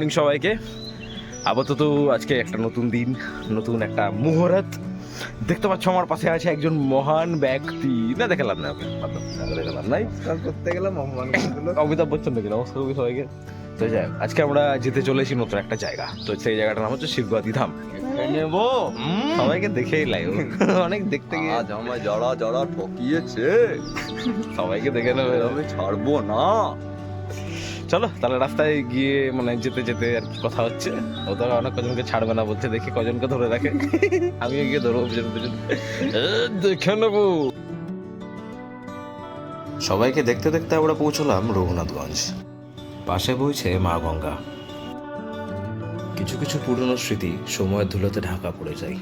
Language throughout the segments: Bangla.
মর্নিং সবাইকে। আপাতত আজকে একটা নতুন দিন নতুন একটা মুহূর্ত। দেখতে পাচ্ছ আমার পাশে আছে একজন মহান ব্যক্তি। না দেখালাম না দেখালাম নাই। করতে গেলাম অমিতাভ বচ্চন দেখি নমস্কার কবি সবাইকে তো যাই আজকে আমরা যেতে চলেছি নতুন একটা জায়গা। তো সেই জায়গাটার নাম হচ্ছে শিবগাদি ধাম। নেব। সবাইকে দেখেই লাগে অনেক দেখতে গিয়ে। আমায় যারা যারা ঠকিয়েছে সবাইকে দেখে নেবে। আমি ছাড়বো না। চলো তাহলে রাস্তায় গিয়ে মানে যেতে যেতে আর কি কথা হচ্ছে। ও তো অনেক কজনকে ছাড়বে না বলছে দেখি কজনকে ধরে রাখে। আমি গিয়ে ধরবো পিছন পিছন দেখে নেব। সবাইকে দেখতে দেখতে আমরা পৌঁছলাম রঘুনাথগঞ্জ। পাশে বইছে মা গঙ্গা। কিছু কিছু পুরনো স্মৃতি সময়ের ধুলোতে ঢাকা পড়ে যায়।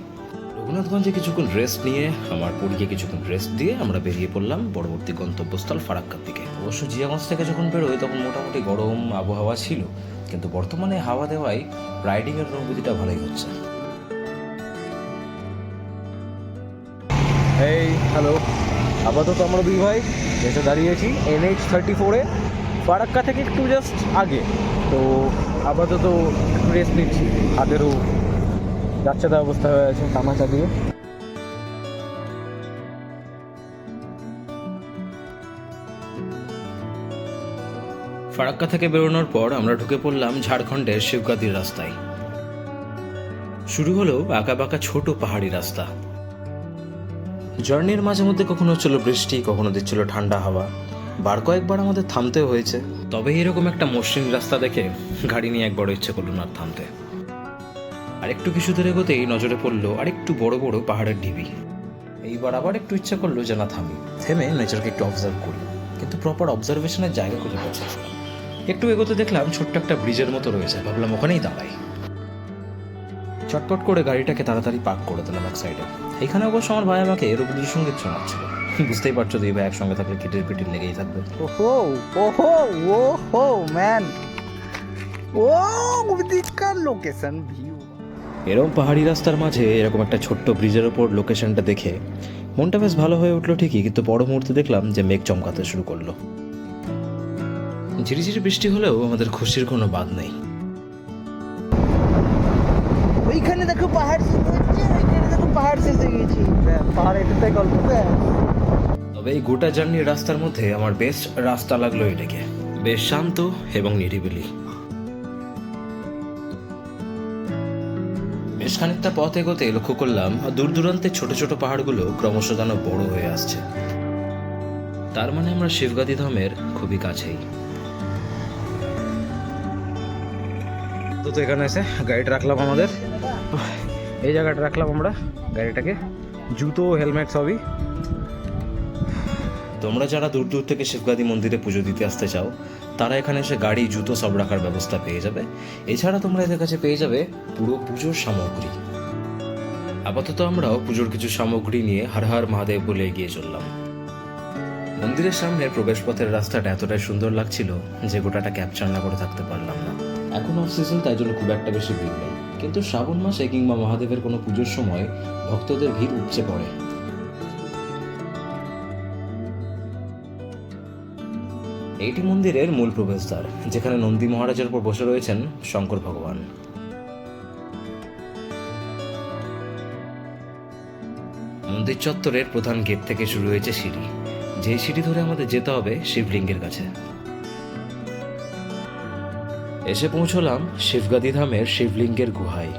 রঘুনাথগঞ্জে কিছুক্ষণ রেস্ট নিয়ে, আমার পরিকে কিছুক্ষণ রেস্ট দিয়ে আমরা বেরিয়ে পড়লাম পরবর্তী গন্তব্যস্থল ফারাক্কার দিকে। অবশ্য জিয়াগঞ্জ থেকে যখন বেরোই, তখন মোটামুটি গরম আবহাওয়া ছিল, কিন্তু বর্তমানে হাওয়া দেওয়ায় রাইডিংয়ের অনুভূতিটা ভালোই হচ্ছে। এই হ্যালো আপাতত আমরা দুই ভাই এসে দাঁড়িয়েছি এনএইচ থার্টি ফোরে ফারাক্কা থেকে একটু জাস্ট আগে। তো আপাতত একটু রেস্ট নিচ্ছি, হাতেরও যাচ্ছে তা অবস্থা হয়ে আছে তামাচা দিয়ে। ফারাক্কা থেকে বেরোনোর পর আমরা ঢুকে পড়লাম ঝাড়খণ্ডের শিবগাদির রাস্তায়। শুরু হলো আঁকা বাঁকা ছোট পাহাড়ি রাস্তা। জার্নির মাঝে মধ্যে কখনো হচ্ছিল বৃষ্টি, কখনো দিচ্ছিল ঠান্ডা হাওয়া। বার কয়েকবার আমাদের থামতেও হয়েছে। তবে এরকম একটা মসৃণ রাস্তা দেখে গাড়ি নিয়ে একবার ইচ্ছে করল না থামতে। আর একটু কিছু দূরে এগোতেই নজরে পড়ল আর একটু বড় বড় পাহাড়ের ঢিবি। এইবার আবার একটু ইচ্ছা করল যে না থামি। থেমে নেচারকে একটু অবজার্ভ করি কিন্তু প্রপার অবজারভেশনের জায়গা খুঁজে পাচ্ছি একটু এগোতে দেখলাম ছোট্ট একটা ব্রিজের মতো রয়েছে, ভাবলাম ওখানেই দাঁড়াই। চটপট করে গাড়িটাকে তাড়াতাড়ি পার্ক করে দিলাম এক সাইডে এখানে অবশ্য আমার ভাই আমাকে রবীন্দ্রসঙ্গীত শোনাচ্ছিল। বুঝতেই পারছ দুই ভাই একসঙ্গে থাকলে কিটির পিটির লেগেই থাকবে। ওহো ওহো ওহো ম্যান ও দিককার লোকেশন ভিউ এরকম পাহাড়ি রাস্তার মাঝে এরকম একটা ছোট্ট ব্রিজের ওপর লোকেশনটা দেখে মনটা বেশ ভালো হয়ে উঠল ঠিকই কিন্তু পর মুহূর্তে দেখলাম যে মেঘ চমকাতে শুরু করল। ঝিরিঝিরি বৃষ্টি হলেও আমাদের খুশির কোনো বাদ নেই। ওইখানে দেখো পাহাড় শেষ হচ্ছে ওইখানে দেখো পাহাড় শেষ হয়ে গেছি। পাহাড় এটাতে গল্প। তবে এই গোটা জার্নির রাস্তার মধ্যে আমার বেস্ট রাস্তা লাগল এটাকে। বেশ শান্ত এবং নিরিবিলি। খানিকটা পথ এগোতে লক্ষ্য করলাম, দূর দূরান্তে ছোট ছোট পাহাড়গুলো ক্রমশ যেন বড় হয়ে আসছে। তার মানে আমরা শিবগাদি ধামের খুবই কাছেই। তো তো এখানে এসে গাড়িটা রাখলাম আমাদের। এই জায়গাটা রাখলাম আমরা, গাড়িটাকে। জুতো, হেলমেট সবই। তোমরা যারা দূর দূর থেকে শিবগাদি মন্দিরে পুজো দিতে আসতে চাও, তারা এখানে এসে গাড়ি, জুতো সব রাখার ব্যবস্থা পেয়ে যাবে। এছাড়া তোমরা এদের কাছে পেয়ে যাবে পুরো পুজোর সামগ্রী। আপাতত আমরাও পুজোর কিছু সামগ্রী নিয়ে হর হর মহাদেব বলে এগিয়ে চললাম। মন্দিরের সামনে প্রবেশপথের রাস্তাটা এতটাই সুন্দর লাগছিল যে গোটাটা ক্যাপচার না করে থাকতে পারলাম না। এখন অফ সিজন তাই জন্য খুব একটা বেশি ভিড় নেই। কিন্তু শ্রাবণ মাসে কিংবা মহাদেবের কোনো পুজোর সময় ভক্তদের ভিড় উপচে পড়ে। এইটি মন্দিরের মূল প্রবেশদ্বার, যেখানে নন্দী মহারাজের উপর বসে রয়েছেন শঙ্কর ভগবান। মন্দির চত্বরের প্রধান গেট থেকে শুরু হয়েছে সিঁড়ি। যে সিঁড়ি ধরে আমাদের যেতে হবে শিবলিঙ্গের কাছে। এসে পৌঁছলাম শিবগাদি ধামের শিবলিঙ্গের গুহায়।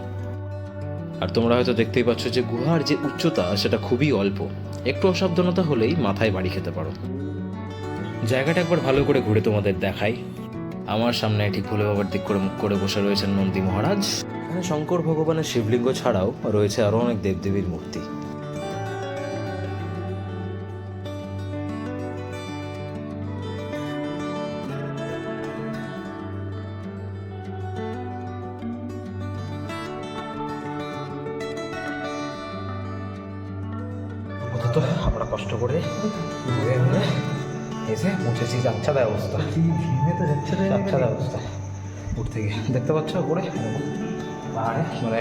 আর তোমরা হয়তো দেখতেই পাচ্ছ যে গুহার যে উচ্চতা, সেটা খুবই অল্প। একটু অসাবধানতা হলেই মাথায় বাড়ি খেতে পারো। জায়গাটা একবার ভালো করে ঘুরে তোমাদের দেখাই। আমার সামনে ঠিক ভুলে বাবার দিক করে মুখ করে বসে রয়েছেন নন্দী মহারাজ। শঙ্কর ভগবানের শিবলিঙ্গ ছাড়াও রয়েছে আরও অনেক দেবদেবীর মূর্তি। এসে পৌঁছেছি যাচ্ছাদায় অবস্থা ভিমে তো অবস্থা উঠতে গিয়ে দেখতে পাচ্ছ উপরে? পাহাড়ে মানে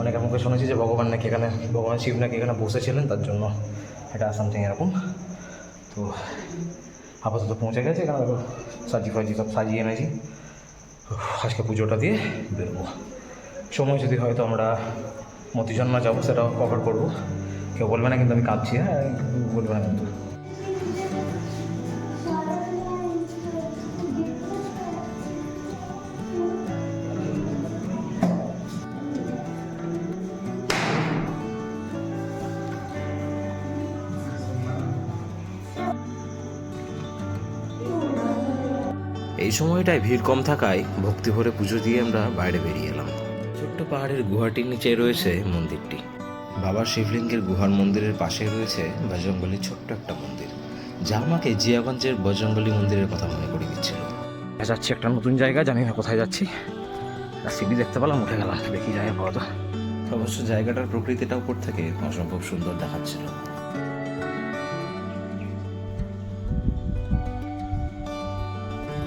অনেকের মুখে শুনেছি যে ভগবান নাকি এখানে ভগবান শিব নাকি এখানে বসেছিলেন তার জন্য এটা সামথিং এরকম। তো আপাতত পৌঁছে গেছে এখানে সাজি ফাজি সব সাজিয়ে এনেছি। আজকে পুজোটা দিয়ে বেরোবো। সময় যদি হয়তো আমরা মতিজন্মা যাব সেটাও কভার করব। কেউ বলবে না কিন্তু আমি কাঁদছি হ্যাঁ বলবে না কিন্তু। সময়টায় ভিড় কম থাকায় ভক্তি ভরে পুজো দিয়ে আমরা বাইরে বেরিয়ে এলাম। ছোট্ট পাহাড়ের গুহাটির নিচে রয়েছে মন্দিরটি। বাবা শিবলিঙ্গের গুহার মন্দিরের পাশে রয়েছে বজরঙ্গলির ছোট্ট একটা মন্দির। যা আমাকে জিয়াগঞ্জের বজরঙ্গলি মন্দিরের কথা মনে করে দিচ্ছিল। যাচ্ছি? একটা নতুন জায়গা জানি না কোথায় যাচ্ছি। আর সিঁড়ি দেখতে পেলাম উঠে গেলাম। দেখি যায় পাওয়া অবশ্য জায়গাটার প্রকৃতিটা উপর থেকে অসম্ভব সুন্দর দেখাচ্ছিল।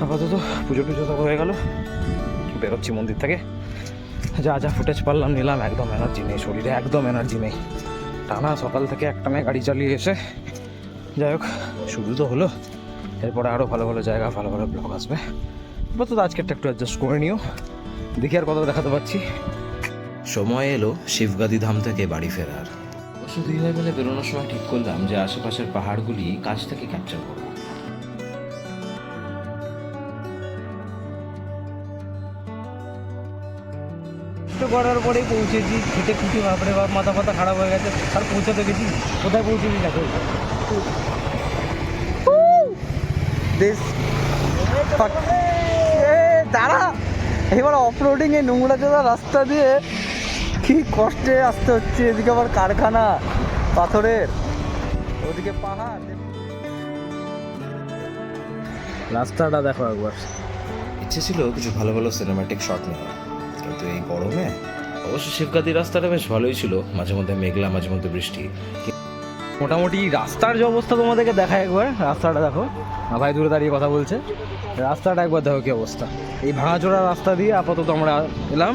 আপাতত পুজো টুজো সব হয়ে গেল। বেরোচ্ছি মন্দির থেকে। যা যা ফুটেজ পারলাম নিলাম একদম এনার্জি নেই শরীরে একদম এনার্জি নেই। টানা সকাল থেকে একটানে গাড়ি চালিয়ে এসে যাই হোক শুরু তো হলো। এরপরে আরও ভালো ভালো জায়গা ভালো ভালো ব্লগ আসবে। আপাতত আজকেরটা একটু অ্যাডজাস্ট করে নিও। দেখি আর কত দেখাতে পাচ্ছি। সময় এলো শিবগাদি ধাম থেকে বাড়ি ফেরার। ভাই মিলে বেরোনোর সময় ঠিক করলাম যে আশেপাশের পাহাড়গুলি কাছ থেকে ক্যাপচার করব। করার পরেই পৌঁছেছি খেতে খুঁটি বাপরে বাপ মাথা ফাথা খারাপ হয়ে গেছে আর পৌঁছাতে গেছি কোথায় পৌঁছেছি দেখো। দাঁড়া। এবার অফরোডিং এ নোংরা জোড়া রাস্তা দিয়ে কি কষ্টে আসতে হচ্ছে? এদিকে আবার কারখানা পাথরের। ওদিকে পাহাড়। রাস্তাটা দেখো একবার। ইচ্ছে ছিল কিছু ভালো ভালো সিনেমাটিক শট নেওয়ার। কিন্তু এই গরমে? অবশ্য শিবকাদি রাস্তাটা বেশ ভালোই ছিল মাঝে মধ্যে মেঘলা মাঝে মধ্যে বৃষ্টি। মোটামুটি রাস্তার যে অবস্থা তোমাদেরকে দেখায় একবার রাস্তাটা দেখো। ভাই দূরে দাঁড়িয়ে কথা বলছে। রাস্তাটা একবার দেখো কি অবস্থা। এই ভাঙাচোরা রাস্তা দিয়ে আপাতত আমরা এলাম।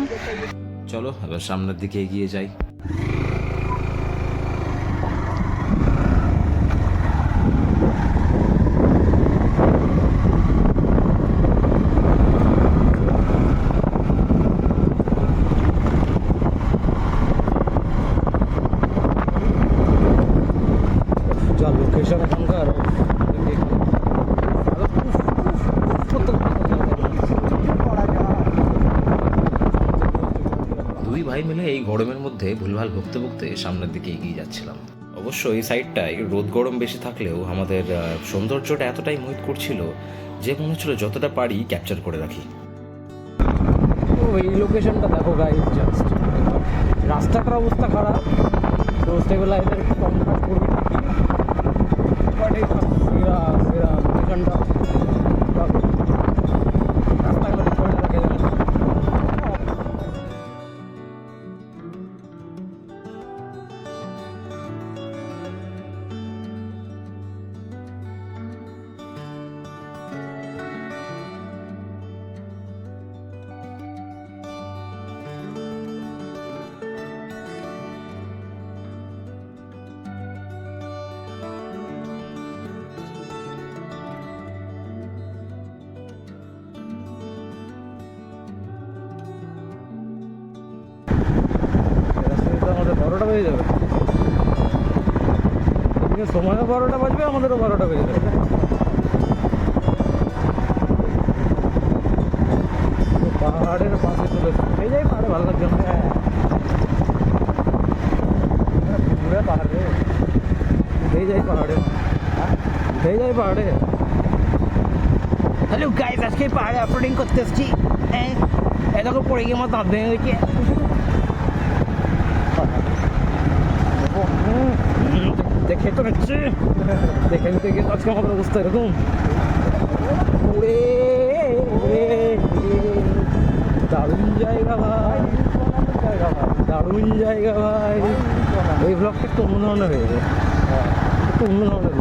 চলো এবার সামনের দিকে এগিয়ে যাই যা লোকেশন এখানকার দুই ভাই মিলে এই গরমের মধ্যে ভুলভাল ভুগতে ভুগতে সামনের দিকে এগিয়ে যাচ্ছিলাম। অবশ্য এই সাইডটায় রোদ গরম বেশি থাকলেও আমাদের সৌন্দর্যটা এতটাই মোহিত করছিল যে মনে হচ্ছিল যতটা পারি ক্যাপচার করে রাখি। এই লোকেশনটা দেখো গাইজ জাস্ট রাস্তাটার অবস্থা খারাপ, তো স্টেবিলাইজার একটু কম করবে বাট এই সেরা সেরা লোকেশনটা বারোটা বেজে যাবে। এদিকে সময়ও বারোটা বাজবে আমাদেরও বারোটা বেজে যাবে। তো পাহাড়ের পাশে চলে এই যাই পাহাড়ে ভালো লাগছে না? হ্যাঁ। ঘুরে পাহাড়ে। উঠেই যাই পাহাড়ে। হ্যাঁ উঠেই যাই পাহাড়ে। হ্যালো গাইস আজকে পাহাড়ে আপলোডিং করতে এসেছি। হ্যাঁ। এত পড়ে গিয়ে আমার দাঁত ভেঙে গেছে। দেখে তো নিচ্ছি দেখে আজকে আমাদের অবস্থা এরকম ওরে উড়ে দারুণ জায়গা ভাই দারুণ জায়গা ভাই এই ব্লগটা একটু অন্য ধরনের হয়ে যায় একটু অন্য ধরনের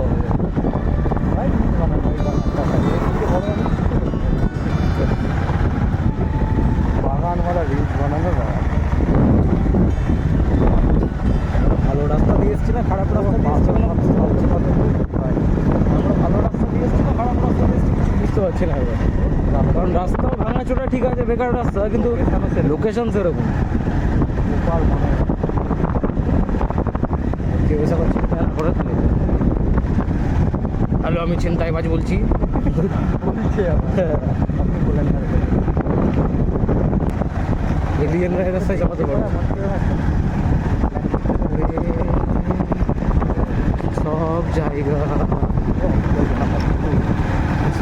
বেকার রাস্তা কিন্তু লোকেশন সেরকম। হ্যালো, আমি বলছি। রাস্তায় চাপাতে পারো সব জায়গা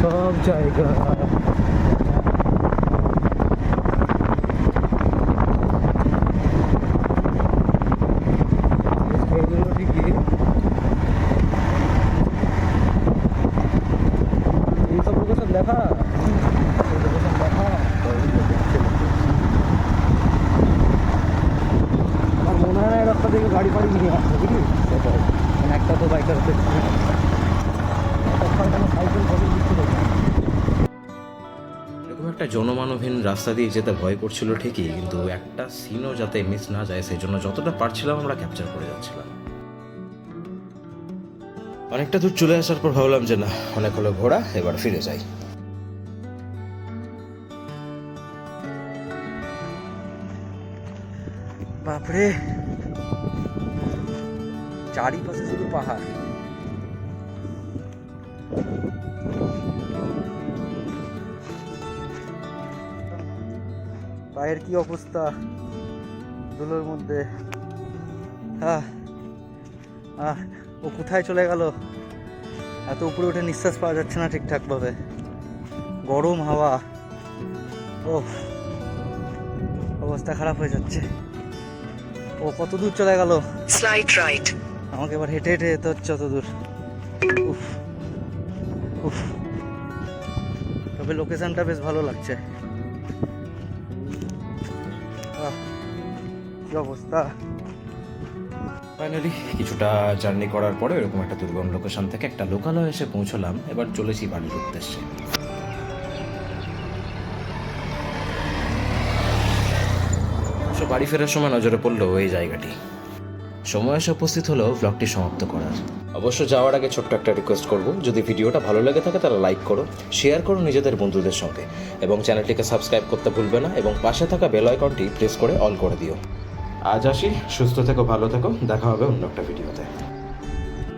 সব জায়গা এগুলো ঠিকই এই সব লোকেশন দেখা এই লোকেশন দেখা আমার মনে হয় না এই রাস্তা থেকে গাড়ি ফাড়ি নিয়ে আসবে বুঝলি সেটাই মানে একটা তো বাইকার সাইকেল ফাইকেল দিচ্ছে দেখি এরকম একটা জনমানবহীন রাস্তা দিয়ে যেতে ভয় করছিল ঠিকই, কিন্তু একটা সিনও যাতে মিস না যায় সেই জন্য যতটা পারছিলাম আমরা ক্যাপচার করে যাচ্ছিলাম। অনেকটা দূর চলে আসার পর ভাবলাম যে না, অনেক হলো ঘোড়া, এবার ফিরে যাই। বাপরে! চারিপাশে শুধু পাহাড়। পায়ের কি অবস্থা? ধুলোর মধ্যে। আহ ও কোথায় চলে গেল? এত উপরে উঠে নিঃশ্বাস পাওয়া যাচ্ছে না ঠিকঠাক ভাবে গরম হাওয়া। ও অবস্থা খারাপ হয়ে যাচ্ছে। ও কত দূর চলে গেল? Right. আমাকে এবার হেঁটে হেঁটে যেতে হচ্ছে অত দূর। উফ উফ। তবে লোকেশনটা বেশ ভালো লাগছে। কি অবস্থা? ফাইনালি কিছুটা জার্নি করার পরে এরকম একটা দুর্গম লোকেশন থেকে একটা লোকালয়ে এসে পৌঁছলাম, এবার চলেছি বাড়ির উদ্দেশ্যে। বাড়ি ফেরার সময় নজরে পড়ল এই জায়গাটি। সময় এসে উপস্থিত হলো ব্লগটি সমাপ্ত করার। অবশ্য যাওয়ার আগে ছোট্ট একটা রিকোয়েস্ট করব, যদি ভিডিওটা ভালো লেগে থাকে তাহলে লাইক করো শেয়ার করো নিজেদের বন্ধুদের সঙ্গে, এবং চ্যানেলটিকে সাবস্ক্রাইব করতে ভুলবে না, এবং পাশে থাকা বেল আইকনটি প্রেস করে অল করে দিও। আজ আসি। সুস্থ থেকো ভালো থেকো। দেখা হবে অন্য একটা ভিডিওতে।